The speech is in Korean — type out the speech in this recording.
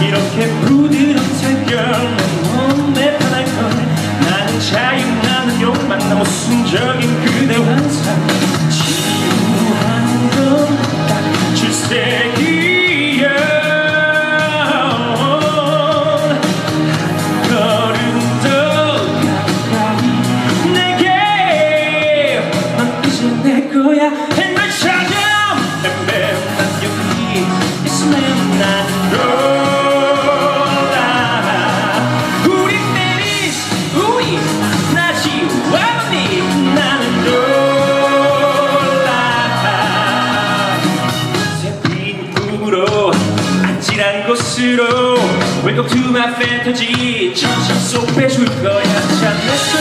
그렇게 부드럽다면 내 몸에 편할 걸. 나는 자유 나는 욕망 나 모순적인 그대 환상 안질한 곳으로 Welcome to my fantasy 천사 속 빼줄 거야. 잡아